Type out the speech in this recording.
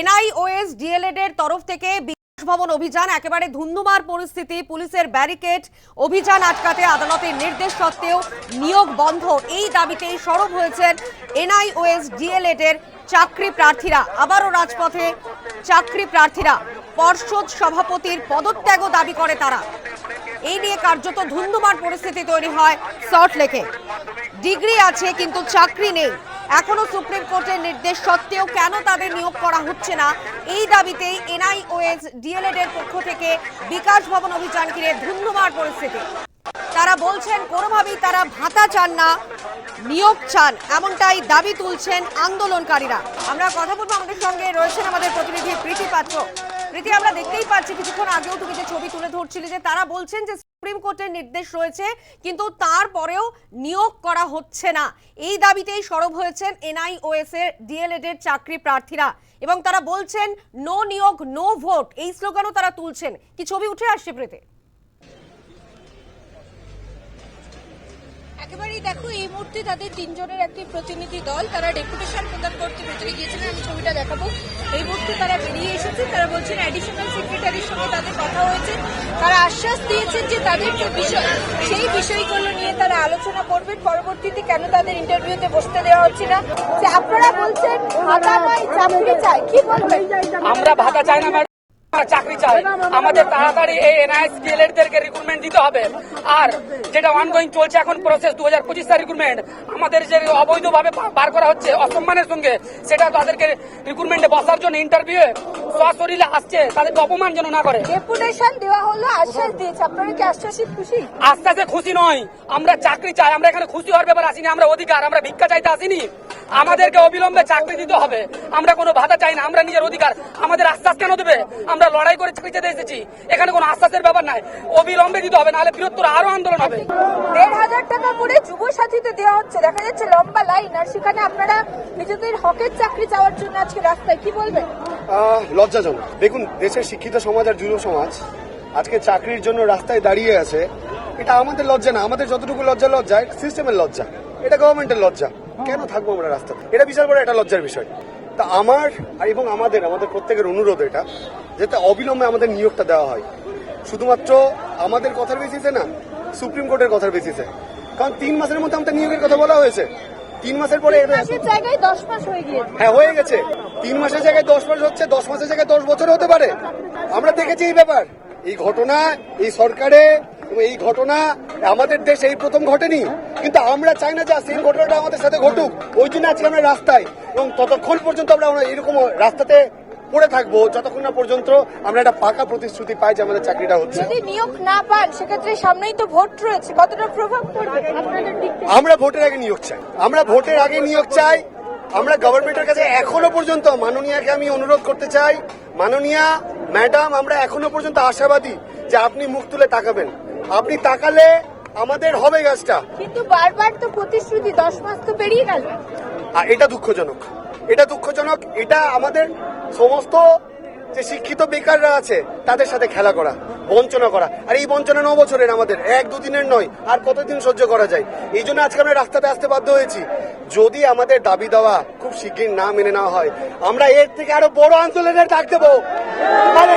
NIOS, D.El.Ed এর তরফ থেকে বিকাশ ভবন অভিযান, একেবারে ধুন্ধুমার পরিস্থিতি, পুলিশের ব্যারিকেড অভিযান আটকাতে আদালতের নির্দেশ সত্ত্বেও নিয়োগ বন্ধ। এই দাবিতেই সরব হয়েছেন এনআইওএস, ডিএলএড এর চাকরি প্রার্থীরা। আবারও রাজপথে চাকরি প্রার্থীরা। পর্ষদ সভাপতির পদত্যাগও দাবি করে তারা। এই নিয়ে কার্যত ধুন্ধুমার পরিস্থিতি তৈরি হয় সল্টলেকে। ডিগ্রি আছে, কিন্তু চাকরি নেই। এখনও সুপ্রিম কোর্টের নির্দেশ সত্ত্বেও কেন তাদের নিয়োগ করা হচ্ছে না? এই দাবিতেই এনআইওএস ডিএলএড এর পক্ষ থেকে বিকাশ ভবন অভিযান ঘিরে ধুন্ধুমার পরিস্থিতি। তারা বলছেন, কোনোভাবেই তারা ভাতা চান না, নিয়োগ চান, এমনটাই দাবি তুলছেন আন্দোলনকারীরা। আমরা কথা বলব আমাদের সঙ্গে, রয়েছেন আমাদের প্রতিনিধি প্রীতি পাত্র। প্রীতি, আমরা দেখতেই পাচ্ছি, কিছুক্ষণ আগেও তুমি যে ছবি তুলে ধরছিলে যে তারা বলছেন যে সুপ্রিম কোর্টের নির্দেশ রয়েছে, কিন্তু তারপরেও নিয়োগ করা হচ্ছে না। এই দাবিতেই সরব হয়েছেন এনআইওএস এর ডিএলএড এর চাকরি প্রার্থীরা এবং তারা বলছেন, নো নিয়োগ, নো ভোট। এই স্লোগানও তারা তুলছেন। কি ছবি উঠে আসছে প্রীতি? একেবারেই দেখো, এই মুহূর্তে তাদের তিনজনের একটি প্রতিনিধি দল, তারা ডেপুটেশন প্রদান করতে ভেতরে গিয়েছিলেন। আমি ছবিটা দেখাবো। এই মুহূর্তে তারা বেরিয়ে এসেছে। তারা বলছেন অ্যাডিশনাল সেক্রেটারির সঙ্গে তাদের কথা হয়েছে। তারা আশ্বাস দিয়েছেন যে তাদের যে বিষয়, সেই বিষয়গুলো নিয়ে তারা আলোচনা করবেন। পরবর্তীতে কেন তাদের ইন্টারভিউতে বসতে দেওয়া হচ্ছে না? যে আপনারা বলছেন, ভাতা চাকরি চাই। কি বলবেন? আমরা ভাতা চাই না চাকরি চাই। আমাদের তাড়াতাড়ি এই এনআইএস ডিএলএড দেরকে রিক্রুটমেন্ট দিতে হবে। আর যেটা অনগোয়িং চলছে এখন প্রসেস দু হাজার পঁচিশ রিক্রুটমেন্ট আমাদের যে অবৈধভাবে বার করা হচ্ছে অসম্মানের সঙ্গে সেটা তাদেরকে রিক্রুটমেন্টে বসার জন্য ইন্টারভিউ সশরীরে আসছে তাদেরকে অপমান যেন না করে। ডেপুটেশন দেওয়া হলো আশ্বাস দিয়েছে। আপনারা কি আশ্বাসে খুশি? আস্তে আস্তে খুশি নয়। আমরা চাকরি চাই আমরা এখানে খুশি হওয়ার ব্যাপার আসিনি আমরা অধিকার আমরা ভিক্ষা চাইতে আসিনি। আমাদেরকে অবিলম্বে চাকরি দিতে হবে। আমরা কোনো ভাতা চাই না আমরা নিজের অধিকার। আমাদের আশ্বাস কেন দেবে? আমরা লড়াই করে চাকরি চেতে এসেছি। এখানে কোনো আশ্বাসের ব্যাপার নাই। অবিলম্বে দিতে হবে নাহলে বৃহত্তর আরও আন্দোলন হবে। দেড় হাজার টাকা করে যুব সাথীতে দেওয়া হচ্ছে। দেখা যাচ্ছে লম্বা লাইন। আর সেখানে আপনারা নিজেদের হকের চাকরি চাওয়ার জন্য আজকে রাস্তায় কি বলবেন? লজ্জাজনক। দেখুন দেশের শিক্ষিত সমাজ আর যুব সমাজ আজকে চাকরির জন্য রাস্তায় দাঁড়িয়ে আছে। এটা আমাদের লজ্জা না। আমাদের যতটুকু লজ্জা লজ্জা সিস্টেমের লজ্জা। এটা গভর্নমেন্টের লজ্জা। কেন থাকব আমরা রাস্তাতে এটা বিশাল বড় একটা লজ্জার বিষয়। তা আমার আর এবং আমাদের আমাদের প্রত্যেকের অনুরোধ এটা যাতে অবিলম্বে আমাদের নিয়োগটা দেওয়া হয়। শুধুমাত্র আমাদের কথার বেসিসে না সুপ্রিম কোর্টের কথার বেসিসে কারণ তিন মাসের মধ্যে আমাদের নিয়োগের কথা বলা হয়েছে। তিন মাসের পরে তিন জায়গায় দশ মাস হয়ে গিয়েছে। হ্যাঁ হয়ে গেছে। তিন মাসের জায়গায় দশ মাস হচ্ছে দশ মাসের জায়গায় দশ বছর হতে পারে। আমরা দেখেছি এই ব্যাপার। এই ঘটনা এই সরকারে এই ঘটনা আমাদের দেশে এই প্রথম ঘটেনি। কিন্তু আমরা চাই না যে সেই ঘটনাটা আমাদের সাথে ঘটুক। ওই জন্য আজকে আমরা রাস্তায়। এবং ততক্ষণ পর্যন্ত আমরা এরকম রাস্তাতে পড়ে থাকব যতক্ষণ না পর্যন্ত আমরা একটা পাকা প্রতিশ্রুতি পাই যে আমাদের চাকরিটা হচ্ছে। যদি নিয়োগ না পান সেক্ষেত্রে সামনেই তো ভোট রয়েছে। কতটা প্রভাব পড়বে? আমরা ভোটের আগে নিয়োগ চাই। আমরা ভোটের আগে নিয়োগ চাই। আমরা গভর্নমেন্টের কাছে এখনও পর্যন্ত মাননীয়াকে আমি অনুরোধ করতে চাই। মাননীয়া ম্যাডাম আমরা এখনও পর্যন্ত আশাবাদী যে আপনি মুখ তুলে তাকাবেন। আপনি তাকালে আমাদের হবে গাছটা। কিন্তু বারবার তো প্রতিশ্রুতি দশ মাস তো পেরিয়ে গেল। আর এটা দুঃখজনক। এটা দুঃখজনক এটা আমাদের সমস্ত যে শিক্ষিত বেকাররা আছে তাদের সাথে খেলা করা বঞ্চনা করা। আর এই বঞ্চনা ন বছরের আমাদের এক দুদিনের নয় আর কতদিন সহ্য করা যায়? এই জন্য আজকে আমরা রাস্তাতে আসতে বাধ্য হয়েছি। যদি আমাদের দাবি দেওয়া খুব শিগগির না মেনে নেওয়া হয় আমরা এর থেকে আরও বড় আন্দোলনের ডাক দেবো। মানে